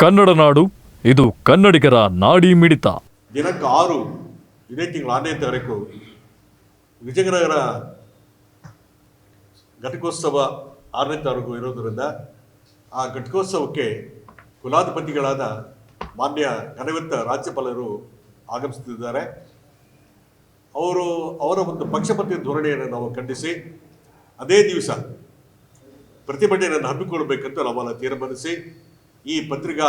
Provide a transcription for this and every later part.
ಕನ್ನಡ ನಾಡು, ಇದು ಕನ್ನಡಿಗರ ನಾಡಿ ಮಿಡಿತ. ದಿನಕ್ಕೆ ಆರು, ಇದೇ ತಿಂಗಳ ಆರನೇ ತಾರೀಕು, ವಿಜಯನಗರ ಘಟಕೋತ್ಸವ ಆರನೇ ತಾರೀಕು ಇರೋದರಿಂದ ಆ ಘಟಕೋತ್ಸವಕ್ಕೆ ಕುಲಾಧಿಪತಿಗಳಾದ ಮಾನ್ಯ ಘನವಿತ್ತ ರಾಜ್ಯಪಾಲರು ಆಗಮಿಸುತ್ತಿದ್ದಾರೆ. ಅವರು ಅವರ ಒಂದು ಪಕ್ಷಪತಿ ಧೋರಣೆಯನ್ನು ನಾವು ಖಂಡಿಸಿ, ಅದೇ ದಿವಸ ಪ್ರತಿಭಟನೆಯನ್ನು ಹಮ್ಮಿಕೊಳ್ಬೇಕಂತ ನಾವೆಲ್ಲ ತೀರ್ಮಾನಿಸಿ ಈ ಪತ್ರಿಕಾ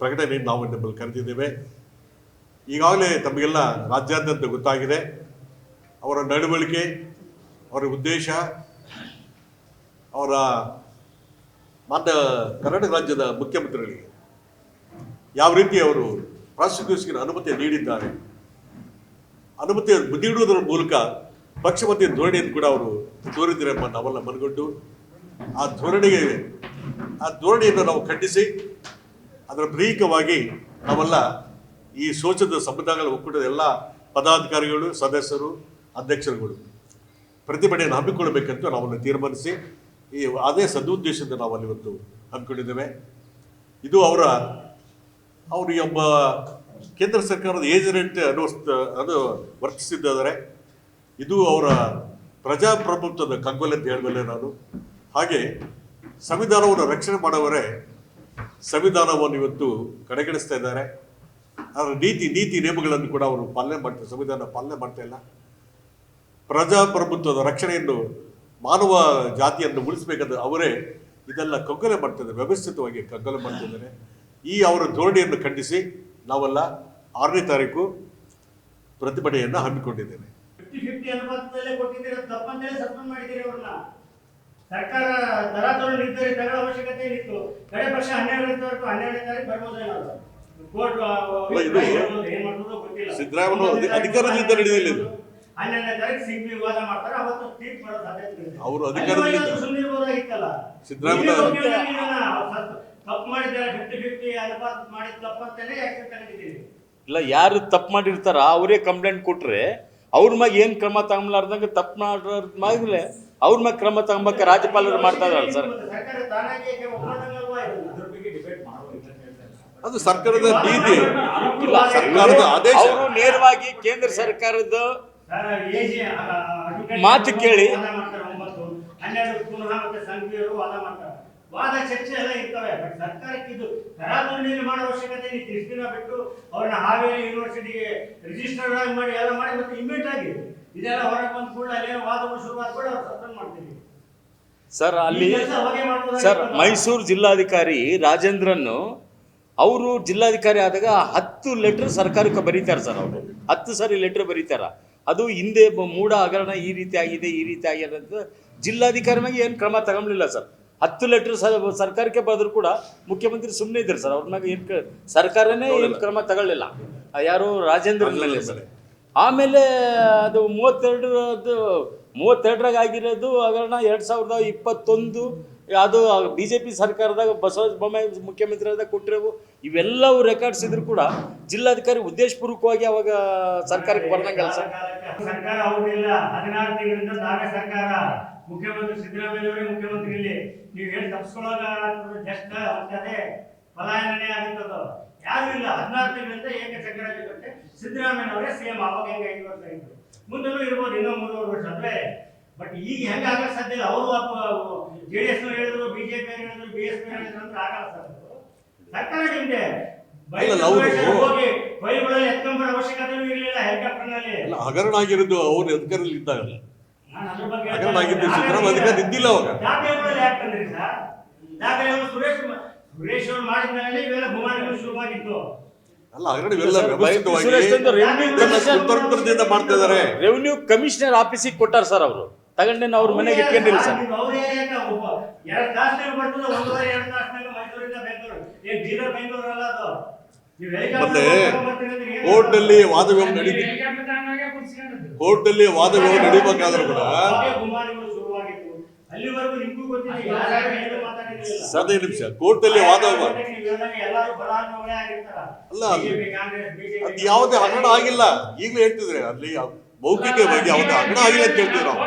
ಪ್ರಕಟಣೆ ನಾವು ನಿಮ್ಮಲ್ಲಿ ಕರೆದಿದ್ದೇವೆ. ಈಗಾಗಲೇ ತಮಗೆಲ್ಲ ರಾಜ್ಯಾದ್ಯಂತ ಗೊತ್ತಾಗಿದೆ. ಅವರ ನಡವಳಿಕೆ, ಅವರ ಉದ್ದೇಶ, ಅವರ ಮಾನ್ಯ ಕರ್ನಾಟಕ ರಾಜ್ಯದ ಮುಖ್ಯಮಂತ್ರಿಗಳಿಗೆ ಯಾವ ರೀತಿ ಅವರು ಪ್ರಾಸಿಕ್ಯೂಷನ್ಗೆ ಅನುಮತಿ ನೀಡಿದ್ದಾರೆ, ಅನುಮತಿ ನೀಡುವುದರ ಮೂಲಕ ಪಕ್ಷಪತಿ ಧೋರಣೆಯನ್ನು ಕೂಡ ಅವರು ತೋರಿದ್ದಾರೆ ಎಂಬ ನಾವೆಲ್ಲ ಮನಗೊಂಡು ಆ ಧೋರಣೆಗೆ ಆ ಧೋರಣೆಯನ್ನು ನಾವು ಖಂಡಿಸಿ, ಅದರ ಪ್ರೀಕವಾಗಿ ನಾವೆಲ್ಲ ಈ ಶೋಚದ ಸಂವಿಧಾನಗಳ ಒಕ್ಕೂಟದ ಎಲ್ಲ ಪದಾಧಿಕಾರಿಗಳು, ಸದಸ್ಯರು, ಅಧ್ಯಕ್ಷರುಗಳು ಪ್ರತಿಭಟನೆಯನ್ನು ಹಮ್ಮಿಕೊಳ್ಳಬೇಕಂತ ನಾವನ್ನು ತೀರ್ಮಾನಿಸಿ, ಈ ಅದೇ ಸದುದ್ದೇಶದಿಂದ ನಾವು ಅಲ್ಲಿ ಇವತ್ತು ಹಮ್ಮಿಕೊಂಡಿದ್ದೇವೆ. ಇದು ಅವರ, ಅವರು ಒಬ್ಬ ಕೇಂದ್ರ ಸರ್ಕಾರದ ಏಜೆಂಟ್ ಅನುಸ್ತ ಅದು ವರ್ತಿಸಿದ್ದಾದರೆ ಇದು ಅವರ ಪ್ರಜಾಪ್ರಭುತ್ವದ ಕಗ್ಗೊಲೆ ಅಂತ ಹೇಳಬಲ್ಲೆ ನಾನು. ಹಾಗೆ ಸಂವಿಧಾನವನ್ನು ರಕ್ಷಣೆ ಮಾಡೋವರೇ ಸಂವಿಧಾನವನ್ನು ಇವತ್ತು ಕಡೆಗಣಿಸ್ತಾ ಇದ್ದಾರೆ. ಅದರ ನೀತಿ ನೀತಿ ನಿಯಮಗಳನ್ನು ಕೂಡ ಅವರು ಪಾಲನೆ ಮಾಡ್ತಾರೆ. ಸಂವಿಧಾನ ಪಾಲನೆ ಮಾಡ್ತಾ ಇಲ್ಲ. ಪ್ರಜಾಪ್ರಭುತ್ವದ ರಕ್ಷಣೆಯನ್ನು ಮಾನವ ಜಾತಿಯನ್ನು ಉಳಿಸಬೇಕಾದ ಅವರೇ ಇದೆಲ್ಲ ಕಗ್ಗೊಲೆ ಮಾಡ್ತಿದ್ದಾರೆ ವ್ಯವಸ್ಥಿತವಾಗಿ ಕಗ್ಗೊಲೆ ಮಾಡ್ತಿದ್ದಾರೆ ಈ ಅವರ ಧೋರಣೆಯನ್ನು ಖಂಡಿಸಿ ನಾವೆಲ್ಲ ಆರನೇ ತಾರೀಕು ಪ್ರತಿಭಟನೆಯನ್ನು ಹಮ್ಮಿಕೊಂಡಿದ್ದೇವೆ. ಸರ್ಕಾರ ದರ ತಗೊಂಡು ನಿರ್ಧಾರ ತಗೊಳ್ಳೋ ಅವಶ್ಯಕತೆ ಏನಿತ್ತು? ಕಡೆ ಪಕ್ಷ ಹನ್ನೆರಡನೇ ತಾರೀಕು ಹನ್ನೆರಡನೇ ತಾರೀಕು ಬರ್ಬೋದೇನೋ ಕೋರ್ಟ್ ಇದು ಏನ್ ಮಾಡ್ತದೋ ಗೊತ್ತಿಲ್ಲ. ಸಿದ್ದರಾಮಯ್ಯ ಅಧಿ- ಅಧಿಕಾರದಿಂದ ನಡೆದಿಲ್ಲ ಇದು. ಹನ್ನೆರಡನೇ ತಾರೀಕು ಸಿಗ್ಬಿ ವಿವಾದ ಮಾಡ್ತಾರೆ. ಅವತ್ತು ತೀರ್ಪು ಮಾಡೋ ಸಾಧ್ಯತೆ ಇದೆ. ಅವರು ಅಧಿಕಾರದಲ್ಲಿ ಇರ್ಬೋದಾಗಿತ್ತಲ್ಲ ಸಿದ್ದರಾಮಯ್ಯ ಇಲ್ಲಿ. ವಕೀಲರು ಇದನ್ನ ಸತ್- ತಪ್ಪು ಮಾಡಿದ್ದಾರೆ. ಫಿಫ್ಟಿ ಫಿಫ್ಟಿ ಅನುಪಾತ ಮಾಡಿದ ತಪ್ಪಂತಾನೆ ಆಕ್ಷನ್ ತಗೊಂಡಿದ್ದೀರಿ? ಇಲ್ಲ ಯಾರು ತಪ್ಪು ಮಾಡಿರ್ತಾರ ಅವರೇ ಕಂಪ್ಲೇಂಟ್ ಕೊಟ್ರೆ ಅವ್ರ ಮ್ಯಾಗ ಏನ್ ಕ್ರಮ ತಗೊಂಬಲಾರ್ದಂಗೆ ತಪ್ಪು ಮಾಡೋರ್ ಮ್ಯಾಗಲೇ ಅವ್ರ ಮೇಲೆ ಕ್ರಮ ತಗೊಂಬಕ ರಾಜ್ಯಪಾಲರು ಮಾಡ್ತಾ ಇದ್ದಾರೆ ಸರ್. ಅದು ಸರ್ಕಾರದ ನೀತಿ. ಇಲ್ಲ ಸರ್ಕಾರದ ಆದೇಶ. ಅವರು ನೇರವಾಗಿ ಕೇಂದ್ರ ಸರ್ಕಾರದ ಮಾತು ಕೇಳಿ. ವಾದ ಚರ್ಚೆ ಎಲ್ಲ ಇರ್ತವೆ ಬಟ್ ಸರ್ಕಾರಕ್ಕೆ ಇದು ಮಾಡೋ ಅವಶ್ಯಕತೆ ಬಿಟ್ಟು ಅವ್ರನ್ನ ಹಾವೇರಿ ಯೂನಿವರ್ಸಿಟಿಗೆ ರಿಜಿಸ್ಟರ್ ಆಗಿ ಮಾಡಿ ಎಲ್ಲ ಮಾಡಿ ಮತ್ತೆ ಇಮಿಡಿಯೇಟ್ ಆಗಿ ಇದೆಲ್ಲ ಹೊರಗೆ ಬಂದ ಕೂಡಲೇ ಅಲ್ಲೇನೋ ವಾದಗಳು ಶುರುವಾದ ಕೂಡ ಅವ್ರು ಸಸ್ಪೆಂಡ್ ಮಾಡ್ತೀವಿ. ಸರ್ ಅಲ್ಲಿ? ಸರ್ ಮೈಸೂರು ಜಿಲ್ಲಾಧಿಕಾರಿ ರಾಜೇಂದ್ರನ್ನು ಅವರು ಜಿಲ್ಲಾಧಿಕಾರಿ ಆದಾಗ ಹತ್ತು ಲೆಟರ್ ಸರ್ಕಾರಕ್ಕೆ ಬರೀತಾರೆ ಸರ್ ಅವರು. ಹತ್ತು ಸರಿ ಲೆಟರ್ ಬರೀತಾರ. ಅದು ಹಿಂದೆ ಮೂಡ ಮೂಢ ಹಗರಣ ಈ ರೀತಿ ಆಗಿದೆ ಈ ರೀತಿ ಆಗಿದೆ ಅಂತ ಜಿಲ್ಲಾಧಿಕಾರಿ ಮ್ಯಾಗೆ ಏನು ಕ್ರಮ ತಗೊಂಡಿಲ್ಲ ಸರ್. ಹತ್ತು ಲೆಟರ್ ಸರ್ಕಾರಕ್ಕೆ ಬರೆದ್ರು ಕೂಡ ಮುಖ್ಯಮಂತ್ರಿ ಸುಮ್ಮನೆ ಇದ್ರು ಸರ್. ಅವ್ರ ಮ್ಯಾಗ ಏನು ಸರ್ಕಾರನೇ ಏನು ಕ್ರಮ ತಗೊಳ್ಳಿಲ್ಲ. ಯಾರು ರಾಜೇಂದ್ರ ಮೇಲೆ ಸರ್. ಆಮೇಲೆ ಅದು ಮೂವತ್ತೆರಡು ಅದು ಮೂವತ್ತೆರಡರಾಗ ಆಗಿರೋದು ಹಗರಣ ಎರಡು ಸಾವಿರದ ಇಪ್ಪತ್ತೊಂದು. ಅದು ಬಿ ಜೆ ಪಿ ಸರ್ಕಾರದಾಗ ಬಸವರಾಜ ಬೊಮ್ಮಾಯಿ ಮುಖ್ಯಮಂತ್ರಿ ಆದಾಗ ಕೊಟ್ಟಿರೋವು. ಇವೆಲ್ಲವೂ ರೆಕಾರ್ಡ್ಸ್ ಇದ್ರು ಕೂಡ ಜಿಲ್ಲಾಧಿಕಾರಿ ಉದ್ದೇಶಪೂರ್ವಕವಾಗಿ ಅವಾಗ ಸರ್ಕಾರಕ್ಕೆ ಬರ್ದಂಗಲ್ಲ ಸರ್ ಸರ್ಕಾರ ಅವ್ರಿಲ್ಲ ಹದಿನಾರು ತಿಂಗಳಿಂದ ತಾವೇ ಸರ್ಕಾರ. ಮುಖ್ಯಮಂತ್ರಿ ಸಿದ್ದರಾಮಯ್ಯ ಅವರೇ ಮುಖ್ಯಮಂತ್ರಿ ಇಲ್ಲಿ. ನೀವು ಹೇಳಿ ತಪ್ಪಿಸ್ಕೊಳ್ಳೋಗ ಜಸ್ಟ್ ಪಲಾಯನನೇ ಆಗುತ್ತದು. ಇಲ್ಲ ಏಕೆ ತಿಂಗಳಿಂದ ಏಕ ಜೊತೆ ಸಿದ್ದರಾಮಯ್ಯ ಅವರೇ ಸಿಎಂ ಅವಾಗ ಹೆಂಗೆ ಐದು ವರ್ಷ ಇದ್ರು ಮುಂದೆಲ್ಲೂ ಇರ್ಬೋದು ಇನ್ನೂ ಮೂರುವರೆ ವರ್ಷ ಅಂದ್ರೆ ಬಟ್ ಈಗ ಹೆಂಗೆ ಆಗಕ್ಕೆ ಸಾಧ್ಯ ಇಲ್ಲ. ಅವರು ಜೆ ಡಿ ಎಸ್ ಹೇಳಿದ್ರು ಬಿಜೆಪಿ ಹೇಳಿದ್ರು ಬಿ ಎಸ್ ಪಿ ಹೇಳಿದ್ರು ಅಂದ್ರೆ ಆಗಲ್ಲ ಸರ್. ಸರ್ಕಾರ ನಿಮ್ದೆ ಹಗರಣ ಆಗಿರೋದು ಅವ್ರ ಅಧಿಕಾರದಲ್ಲಿ ಇದ್ದಾಗಲ್ಲ. ನಾನು ಅದ್ರ ಬಗ್ಗೆ ಹಗರಣ ಆಗಿದ್ದು ಸಿದ್ದರಾಮಯ್ಯ ಅಧಿಕಾರ ಇದ್ದಿಲ್ಲ ಅವಾಗ. ಸುರೇಶ್ ಸುರೇಶ್ ಇವೆಲ್ಲ ಶುರುವಾಗಿತ್ತು. ಅಲ್ಲ ಇವೆಲ್ಲ ಮಾಡ್ತಾ ಇದ್ದಾರೆ? ರೆವಿನ್ಯೂ ಕಮಿಷನರ್ ಆಫೀಸಿಗೆ ಕೊಟ್ಟಾರ ಸರ್ ಅವರು. ತಗೊಂಡೇನು ಅವ್ರ ಮನೆಗೆ ಇಟ್ಕೊಂಡಿಲ್ಲ ಸರ್. ಅವ್ರು ಯಾಕೆ ಒಬ್ಬ? ಎರಡು ತಾಸಿನಾಗ ಬರ್ತದೆ ಒಂದೂವರೆ ಎರಡು ತಾಸಿನಾಗ ಮೈಸೂರಿಂದ ಬೆಂಗಳೂರು. ಏನ್ ಬೀದರ್ ಬೆಂಗಳೂರು ಅಲ್ಲ ಅದು? ನೀವು ಮತ್ತೆ ಕೋರ್ಟ್ನಲ್ಲಿ ವಾದ ವ್ಯವಹಾರ ನಡೀತಿ ಕೋರ್ಟ್ನಲ್ಲಿ ವಾದ ವ್ಯವಹಾರ ನಡೀಬೇಕಾದ್ರೂ ಕೂಡ ಹದಿನೈದು ನಿಮಿಷ ಕೋರ್ಟಲ್ಲಿ ವಾದ ಅಲ್ಲ, ಅದು- ಯಾವುದೇ ಹಗರಣ ಆಗಿಲ್ಲ. ಈಗಲೂ ಹೇಳ್ತಿದ್ರೆ ಅಲ್ಲಿ ಬಗ್ಗೆ ಯಾವುದೇ ಹಗರಣ ಆಗಿಲ್ಲ ಅಂತ ಹೇಳ್ತೀವಿ ನಾವು.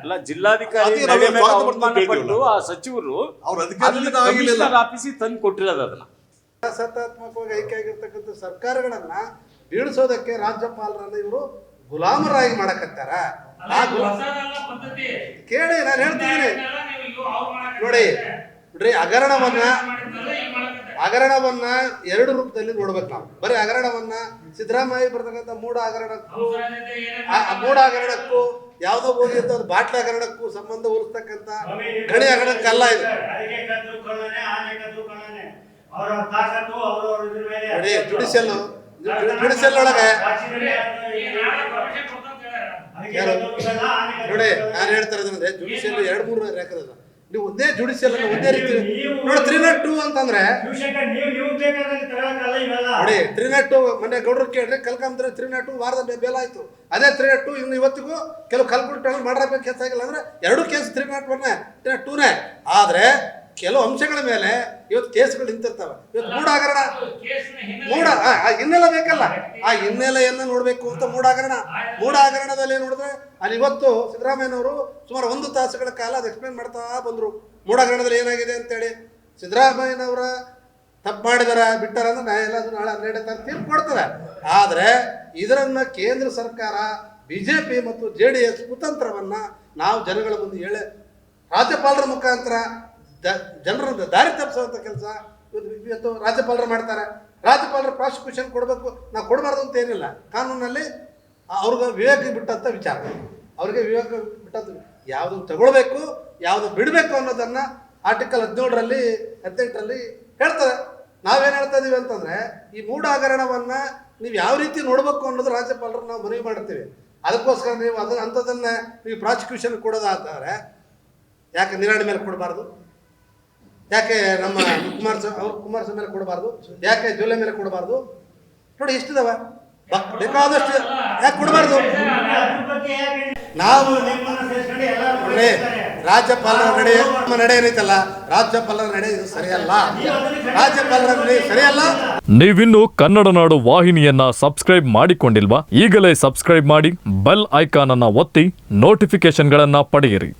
ಅಲ್ಲ ಜಿಲ್ಲಾಧಿಕಾರಿ ಪಟ್ಟು ಆ ಸಚಿವರು ಅವ್ರ. ಆಫೀಸಿಗೆ ತಂದು ಕೊಟ್ಟಿರೋದು ಅದನ್ನ. ಸತಾತ್ಮಕವಾಗಿ ಆಯ್ಕೆ ಆಗಿರ್ತಕ್ಕಂಥ ಸರ್ಕಾರಗಳನ್ನ ಬೀಳಿಸೋದಕ್ಕೆ ರಾಜ್ಯಪಾಲರನ್ನ ಇವರು ಗುಲಾಮರಾಗಿ ಮಾಡಕತ್ತಾರ. ಕೇಳಿ ನಾನು ಹೇಳ್ತಿದ್ದೀನಿ. ನೋಡಿ ನೋಡ್ರಿ ಹಗರಣವನ್ನ ಹಗರಣವನ್ನ ಎರಡು ರೂಪದಲ್ಲಿ ನೋಡ್ಬೇಕು ನಾವು. ಬರೀ ಹಗರಣವನ್ನ ಸಿದ್ದರಾಮಯ್ಯ ಬರ್ತಕ್ಕಂತ ಮೂಢ ಹಗರಣಕ್ಕೂ ಮೂಢ ಹಗರಣಕ್ಕೂ ಯಾವುದೋ ಹೋಗಿ ಅಂತ ಒಂದು ಬಾಟ್ಲ ಹಗರಣಕ್ಕೂ ಸಂಬಂಧ ಹೋಲಿಸ್ತಕ್ಕಂಥ ಗಣಿ ಹಗರಣಕ್ಕಲ್ಲ ಇದು. ನೋಡಿ ಜುಡಿಷಿಯಲ್ ಜುಡಿಷಿಯಲ್ ಒಳಗೆ? ನೋಡಿ ಯಾರು ಹೇಳ್ತಾರೆ ಇರೋದಂದ್ರೆ ಜುಡಿಷಿಯಲ್ ಎರಡು ಮೂರು ಅದ ನೀವು ಒಂದೇ ಜುಡಿಷಿಯಲ್ ಒಂದೇ ರೀತಿ ನೋಡಿ ತ್ರೀ ನಾಟ್ ಟೂ ಅಂತಂದ್ರೆ ನೋಡಿ ತ್ರೀ ನಾಟ್ ಟು ಮೊನ್ನೆ ಗೌಡ್ರು ಕೇಳ್ರಿ ಕಲ್ಕಂದ್ರೆ ತ್ರೀ ನಾಟ್ ಟು ವಾರದ ಬೇಲ ಆಯ್ತು. ಅದೇ ತ್ರೀ ನಾಟ್ ಟು ಇನ್ನು ಇವತ್ತಿಗೂ ಕೆಲವು ಕಲ್ಕುಟ್ಟು ಮಾಡಬೇಕು ಕೆಲಸ ಆಗಿಲ್ಲ ಅಂದ್ರೆ ಎರಡು ಕೇಸ್ ತ್ರೀ ನಾಟ್ ಒನ್ನೇ ತ್ರೀ ನಾಟ್ ಟೂನೇ. ಆದ್ರೆ ಕೆಲವು ಅಂಶಗಳ ಮೇಲೆ ಇವತ್ತು ಕೇಸ್ಗಳು ನಿಂತಿರ್ತವೆ. ಇವತ್ತು ಮೂಡಾಗರಣ. ಮೂಡ ಆ, ಹಿನ್ನೆಲೆ ಬೇಕಲ್ಲ. ಆ ಹಿನ್ನೆಲೆಯನ್ನು ನೋಡಬೇಕು ಅಂತ ಮೂಡಾಗರಣ. ಮೂಡಾಗರಣದಲ್ಲಿ ನೋಡಿದ್ರೆ ಅಲ್ಲಿ ಇವತ್ತು ಸಿದ್ದರಾಮಯ್ಯನವರು ಸುಮಾರು ಒಂದು ತಾಸುಗಳ ಕಾಲ ಅದು ಎಕ್ಸ್ಪ್ಲೇನ್ ಮಾಡ್ತಾ ಬಂದರು. ಮೂಡಾಗರಣದಲ್ಲಿ ಏನಾಗಿದೆ ಅಂತೇಳಿ. ಸಿದ್ದರಾಮಯ್ಯನವರ ತಪ್ಪು ಮಾಡಿದಾರ ಬಿಟ್ಟಾರ ಅಂದ್ರೆ ನ್ಯಾಯ ಎಲ್ಲ ನಾಳೆ ಹನ್ನೆರಡನೇ ತಾರೀಕು ತೀರ್ಪು ಕೊಡ್ತದೆ. ಆದರೆ ಇದರನ್ನ ಕೇಂದ್ರ ಸರ್ಕಾರ ಬಿ ಜೆ ಪಿ ಮತ್ತು ಜೆ ಡಿ ಎಸ್ ಕುತಂತ್ರವನ್ನು ನಾವು ಜನಗಳ ಮುಂದೆ ಹೇಳಿ ರಾಜ್ಯಪಾಲರ ಮುಖಾಂತರ ಜನರನ್ನ ದಾರಿ ತಪ್ಪಿಸುವಂಥ ಕೆಲಸ. ಇವತ್ತು ರಾಜ್ಯಪಾಲರು ಮಾಡ್ತಾರೆ. ರಾಜ್ಯಪಾಲರು ಪ್ರಾಸಿಕ್ಯೂಷನ್ ಕೊಡಬೇಕು. ನಾವು ಕೊಡಬಾರ್ದು ಅಂತ ಏನಿಲ್ಲ. ಕಾನೂನಲ್ಲಿ ಅವ್ರಿಗೆ ವಿವೇಕ ಬಿಟ್ಟಂಥ ವಿಚಾರ. ಅವ್ರಿಗೆ ವಿವೇಕ ಬಿಟ್ಟದ್ದು ಯಾವುದು ತಗೊಳ್ಬೇಕು, ಯಾವುದು ಬಿಡಬೇಕು ಅನ್ನೋದನ್ನು ಆರ್ಟಿಕಲ್ ಹದಿನೇಳರಲ್ಲಿ, ಹದಿನೆಂಟರಲ್ಲಿ ಹೇಳ್ತಾರೆ. ನಾವೇನು ಹೇಳ್ತಾ ಇದ್ದೀವಿ ಅಂತಂದರೆ, ಈ ಮೂಢ ಹಗರಣವನ್ನು ನೀವು ಯಾವ ರೀತಿ ನೋಡಬೇಕು ಅನ್ನೋದು ರಾಜ್ಯಪಾಲರು ನಾವು ಮನವಿ ಮಾಡ್ತೀವಿ. ಅದಕ್ಕೋಸ್ಕರ ನೀವು ಅದನ್ನು ಅಂಥದ್ದನ್ನು ನೀವು ಪ್ರಾಸಿಕ್ಯೂಷನ್ ಕೊಡೋದಾದರೆ, ಯಾಕೆ ನಿರಾಣಿ ಮೇಲೆ ಕೊಡಬಾರ್ದು? ಯಾಕೆ ನಮ್ಮ ಕುಮಾರ್ ಅವ್ರ ಕುಮಾರಸ್ವಾಮಿ ಮೇಲೆ ಕೊಡಬಾರ್ದು? ಯಾಕೆ ಜೋಲೆ ಮೇಲೆ ಕೊಡಬಾರ್ದು? ನೋಡಿ ಎಷ್ಟಿದಾವ? ಬೇಕಾದಷ್ಟು ಯಾಕೆ ಕೊಡಬಾರ್ದು? ನಾವು ರಾಜ್ಯಪಾಲರ ನಡೆ, ನಮ್ಮ ನಡೆ ಏನೈತಲ್ಲ? ರಾಜ್ಯಪಾಲರ ನಡೆ ಸರಿಯಲ್ಲ. ರಾಜ್ಯಪಾಲರ ನಡೆ ಸರಿಯಲ್ಲ? ನೀವಿನ್ನು ಕನ್ನಡ ನಾಡು ವಾಹಿನಿಯನ್ನ ಸಬ್ಸ್ಕ್ರೈಬ್ ಮಾಡಿಕೊಂಡಿಲ್ವಾ? ಈಗಲೇ ಸಬ್ಸ್ಕ್ರೈಬ್ ಮಾಡಿ, ಬೆಲ್ ಐಕಾನ್ ಅನ್ನ ಒತ್ತಿ ನೋಟಿಫಿಕೇಶನ್ಗಳನ್ನ ಪಡೆಯಿರಿ.